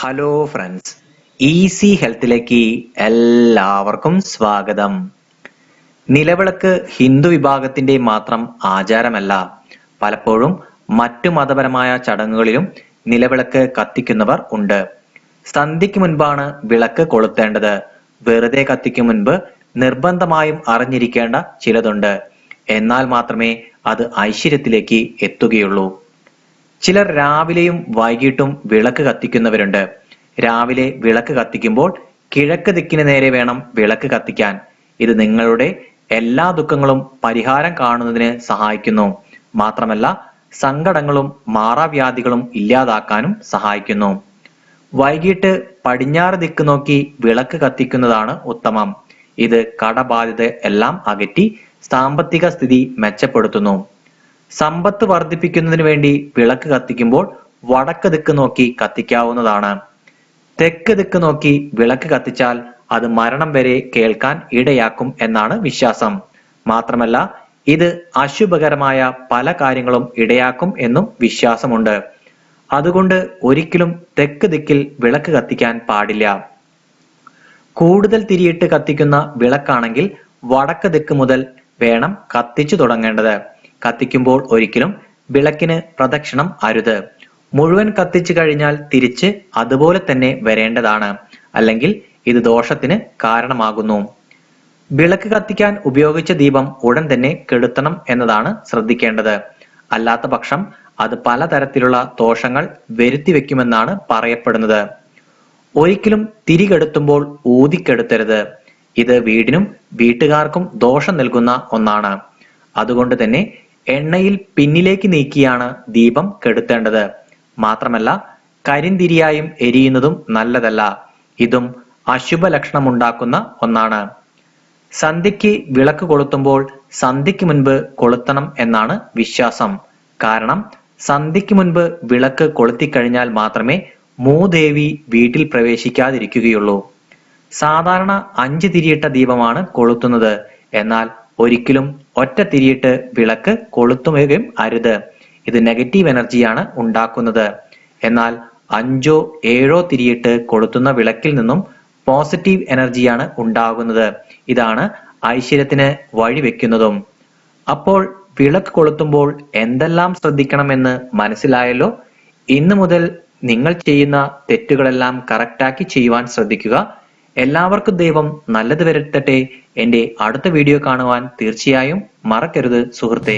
Hello friends easy ഹെൽത്തിലേക്ക് എല്ലാവർക്കും സ്വാഗതം. നിലവിളക്ക് ഹിന്ദു വിഭാഗത്തിന്റെ മാത്രം ആചാരമല്ല. പലപ്പോഴും മറ്റു മതപരമായ ചടങ്ങുകളിലും നിലവിളക്ക് കത്തിക്കുന്നവർ ഉണ്ട്. സന്ധ്യയ്ക്ക് മുൻപാണ് വിളക്ക് കൊളുത്തേണ്ടത്. വെറുതെ കത്തിക്കും മുൻപ് നിർബന്ധമായും അറിഞ്ഞിരിക്കേണ്ട ചിലതുണ്ട്. എന്നാൽ മാത്രമേ അത് ഐശ്വര്യത്തിലേക്ക് എത്തുകയുള്ളൂ. ചിലർ രാവിലെയും വൈകിട്ടും വിളക്ക് കത്തിക്കുന്നവരുണ്ട്. രാവിലെ വിളക്ക് കത്തിക്കുമ്പോൾ കിഴക്ക് ദിക്കിന് നേരെ വേണം വിളക്ക് കത്തിക്കാൻ. ഇത് നിങ്ങളുടെ എല്ലാ ദുഃഖങ്ങളും പരിഹാരം കാണുന്നതിന് സഹായിക്കുന്നു. മാത്രമല്ല സങ്കടങ്ങളും മാറാവ്യാധികളും ഇല്ലാതാക്കാനും സഹായിക്കുന്നു. വൈകിട്ട് പടിഞ്ഞാറ് ദിക്ക് നോക്കി വിളക്ക് കത്തിക്കുന്നതാണ് ഉത്തമം. ഇത് കടബാധ്യത എല്ലാം അകറ്റി സാമ്പത്തിക സ്ഥിതി മെച്ചപ്പെടുത്തുന്നു. സമ്പത്ത് വർദ്ധിപ്പിക്കുന്നതിന് വേണ്ടി വിളക്ക് കത്തിക്കുമ്പോൾ വടക്ക് ദിക്ക് നോക്കി കത്തിക്കാവുന്നതാണ്. തെക്ക് ദിക്ക് നോക്കി വിളക്ക് കത്തിച്ചാൽ അത് മരണം വരെ കേൾക്കാൻ ഇടയാക്കും എന്നാണ് വിശ്വാസം. മാത്രമല്ല ഇത് അശുഭകരമായ പല കാര്യങ്ങളും ഇടയാക്കും എന്നും വിശ്വാസമുണ്ട്. അതുകൊണ്ട് ഒരിക്കലും തെക്ക് ദിക്കിൽ വിളക്ക് കത്തിക്കാൻ പാടില്ല. കൂടുതൽ തിരിയിട്ട് കത്തിക്കുന്ന വിളക്കാണെങ്കിൽ വടക്ക് ദിക്ക് മുതൽ വേണം കത്തിച്ചു തുടങ്ങേണ്ടത്. കത്തിക്കുമ്പോൾ ഒരിക്കലും വിളക്കിന് പ്രദക്ഷിണം അരുത്. മുഴുവൻ കത്തിച്ചു കഴിഞ്ഞാൽ തിരിച്ച് അതുപോലെ തന്നെ വരേണ്ടതാണ്. അല്ലെങ്കിൽ ഇത് ദോഷത്തിന് കാരണമാകുന്നു. വിളക്ക് കത്തിക്കാൻ ഉപയോഗിച്ച ദീപം ഉടൻ തന്നെ കെടുത്തണം എന്നതാണ് ശ്രദ്ധിക്കേണ്ടത്. അല്ലാത്ത പക്ഷം അത് പലതരത്തിലുള്ള ദോഷങ്ങൾ വരുത്തി വെക്കുമെന്നാണ് പറയപ്പെടുന്നത്. ഒരിക്കലും തിരികെടുത്തുമ്പോൾ ഊതിക്കെടുത്തരുത് ഇത് വീടിനും വീട്ടുകാർക്കും ദോഷം നൽകുന്ന ഒന്നാണ്. അതുകൊണ്ട് തന്നെ എണ്ണയിൽ പിന്നിലേക്ക് നീക്കിയാണ് ദീപം കെടുത്തേണ്ടത്. മാത്രമല്ല കരിന്തിരിയായും എരിയുന്നതും നല്ലതല്ല. ഇതും അശുഭ ലക്ഷണമുണ്ടാക്കുന്ന ഒന്നാണ്. സന്ധ്യയ്ക്ക് വിളക്ക് കൊളുത്തുമ്പോൾ സന്ധ്യയ്ക്ക് മുൻപ് കൊളുത്തണം എന്നാണ് വിശ്വാസം. കാരണം സന്ധ്യയ്ക്ക് മുൻപ് വിളക്ക് കൊളുത്തിക്കഴിഞ്ഞാൽ മാത്രമേ മൂദേവി വീട്ടിൽ പ്രവേശിക്കാതിരിക്കുകയുള്ളൂ. സാധാരണ അഞ്ച് തിരിയിട്ട ദീപമാണ് കൊളുത്തുന്നത്. എന്നാൽ ഒരിക്കലും ഒറ്റ തിരിയിട്ട് വിളക്ക് കൊളുത്തുകയും അരുത്. ഇത് നെഗറ്റീവ് എനർജിയാണ് ഉണ്ടാക്കുന്നത്. എന്നാൽ അഞ്ചോ ഏഴോ തിരിയിട്ട് കൊളുത്തുന്ന വിളക്കിൽ നിന്നും പോസിറ്റീവ് എനർജിയാണ് ഉണ്ടാകുന്നത്. ഇതാണ് ഐശ്വര്യത്തിന് വഴിവെക്കുന്നതും അപ്പോൾ വിളക്ക് കൊളുത്തുമ്പോൾ എന്തെല്ലാം ശ്രദ്ധിക്കണമെന്ന് മനസ്സിലായല്ലോ? ഇന്നു മുതൽ നിങ്ങൾ ചെയ്യുന്ന തെറ്റുകളെല്ലാം കറക്റ്റാക്കി ചെയ്യുവാൻ ശ്രദ്ധിക്കുക. എല്ലാവർക്കും ദൈവം നല്ലത് വരുത്തട്ടെ എന്റെ അടുത്ത വീഡിയോ കാണുവാൻ തീർച്ചയായും മറക്കരുത് സുഹൃത്തെ.